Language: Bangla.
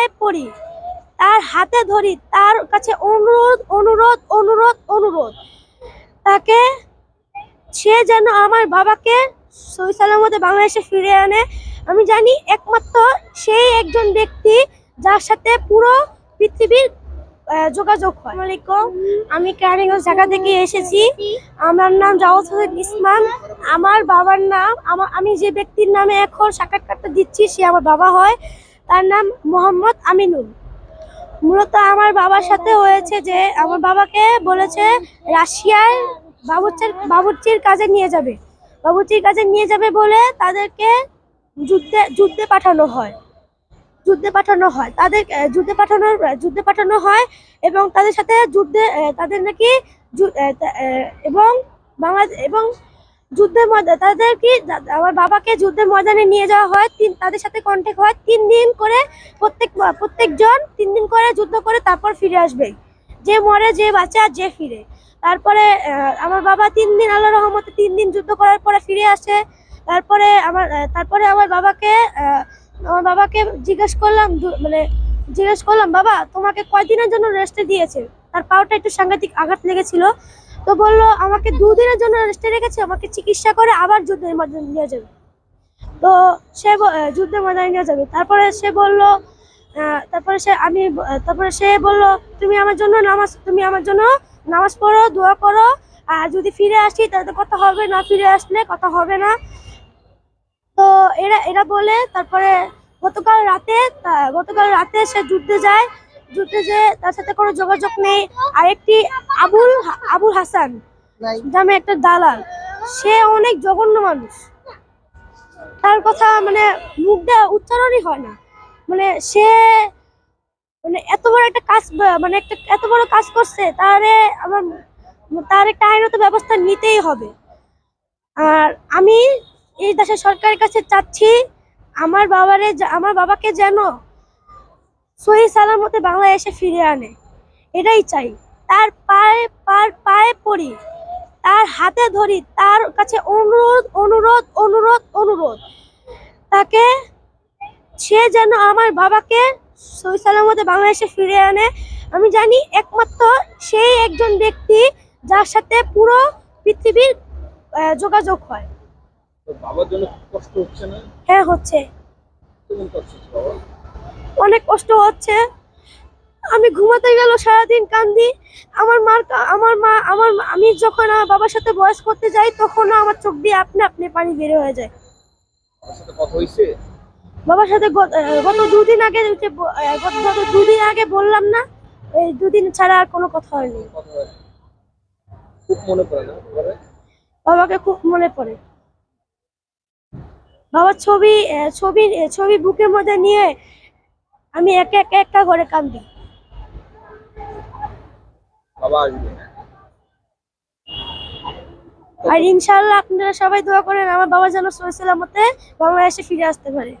পায়ে পড়ি। তার হাতে ধরি, তার কাছে অনুরোধ অনুরোধ অনুরোধ অনুরোধ। তাকে সে যেন আমার বাবাকে সহি সালামতে বাংলাদেশে ফিরে আনে। আমি জানি একমাত্র সেই একজন ব্যক্তি যার সাথে পুরো পৃথিবীর যোগাযোগ হয়। আলাইকুম। আমি কেরানীগঞ্জ, ঢাকা থেকে এসেছি। আমার নাম জাওয়াদ হোসেন ইসলাম। আমার বাবার নাম, আমার, আমি যে ব্যক্তির নামে এখন সাক্ষাৎকারটা দিচ্ছি, সে আমার বাবা হয়। তার নাম মোহাম্মদ আমিনুল। মূলত আমার বাবার সাথে হয়েছে যে, আমার বাবাকে বলেছে, রাশিয়ায় বাবুর্চির বাবুর্চির কাজে নিয়ে যাবে। বাবুর্চির কাজে নিয়ে যাবে বলে তাদেরকে যুদ্ধে যুদ্ধে পাঠানো হয়। যুদ্ধে পাঠানো হয়। তাদের যুদ্ধে পাঠানোর, যুদ্ধে পাঠানো হয় এবং তাদের সাথে যুদ্ধে তাদের নাকি এবং বাংলাদেশ এবং যুদ্ধের ময়দান তাদের কি আমার বাবাকে যুদ্ধের ময়দানে নিয়ে যাওয়া হয়, তিন, তাদের সাথে কন্ট্যাক্ট হয়, তিন দিন করে প্রত্যেক, প্রত্যেকজন তিন দিন করে যুদ্ধ করে তারপর ফিরে আসবে। যে মরে, যে বাঁচে যে ফিরে। তারপরে আমার বাবা তিন দিন আল্লাহ রহমতে তিন দিন যুদ্ধ করার পরে ফিরে আসে। তারপরে আমার তারপরে আমার বাবাকে আমার বাবাকে জিজ্ঞেস করলাম মানে জিজ্ঞেস করলাম, বাবা, তোমাকে কয়দিনের জন্য রেস্টে দিয়েছে? তার পাওটা একটু সাংঘাতিক আঘাত লেগেছিল। তো বলল, আমাকে দুদিনের জন্য রেস্টে রেখেছে, আমাকে চিকিৎসা করে আবার যুদ্ধের মধ্যে নিয়ে যাবে। তো সে যুদ্ধের ময়দানে নিয়ে যাবে। তারপরে সে বলল তারপরে সে, আমি তারপরে সে বলল, তুমি আমার জন্য নামাজ, তুমি আমার জন্য নামাজ পড়ো, দোয়া করো, আর যদি ফিরে আসি, তাহলে কথা হবে না, ফিরে আসলে কথা হবে না। তো এরা এরা বলে, তারপরে গতকাল রাতে গতকাল রাতে সে যুদ্ধে যায়। যুদ্ধে যে তার সাথে কোনো যোগাযোগ নেই আরেকটি আবুল হা- আবুল হাসান নামে একটা দালাল সে অনেক জঘন্য মানুষ। তার কথা মানে মুখ দিয়ে উচ্চারণই হয় না। মানে সে মানে এত বড় একটা কাজ মানে একটা এত বড় কাজ করছে তারে আমার তার একটা আইনত ব্যবস্থা নিতেই হবে। আর আমি এই দেশের সরকারের কাছে চাচ্ছি আমার বাবারে আমার বাবাকে যেন সহি সালামতে বাংলাদেশে ফিরে আনে। এটাই চাই। তার পায়ে পার পায়ে পড়ি। তার হাতে ধরি। তার কাছে অনুরোধ অনুরোধ অনুরোধ অনুরোধ। তাকে সে যেন আমার বাবাকে সহি সালামতে বাংলাদেশে ফিরে আনে। আমি জানি একমাত্র সেই একজন ব্যক্তি যার সাথে পুরো পৃথিবীর যোগাযোগ হয়। বাবার জন্য কষ্ট হচ্ছে না? হ্যাঁ হচ্ছে। কেমন কষ্ট হচ্ছে বাবা অনেক কষ্ট হচ্ছে। আমি ঘুমাতে গেল সারাদিন কান্দি। আমার মার আমার মা আমার আমি যখন আমার বাবার সাথে বয়স করতে যাই তখন আমার চোখ দিয়ে আপনি আপনি পানি বের হয়ে যায়। বাবার সাথে গত দুদিন আগে গত দুদিন আগে বললাম না এই দুদিন ছাড়া আর কোনো কথা হয়নি? বাবাকে? খুব মনে পড়ে। বাবার ছবি ছবি ছবি বুকের মধ্যে নিয়ে আমি এক এক একটা করে কান্দি। আর ইনশাআল্লাহ আপনারা সবাই দোয়া করেন আমার বাবা যেন সহি সালামতে বাংলাদেশে ফিরে আসতে পারে।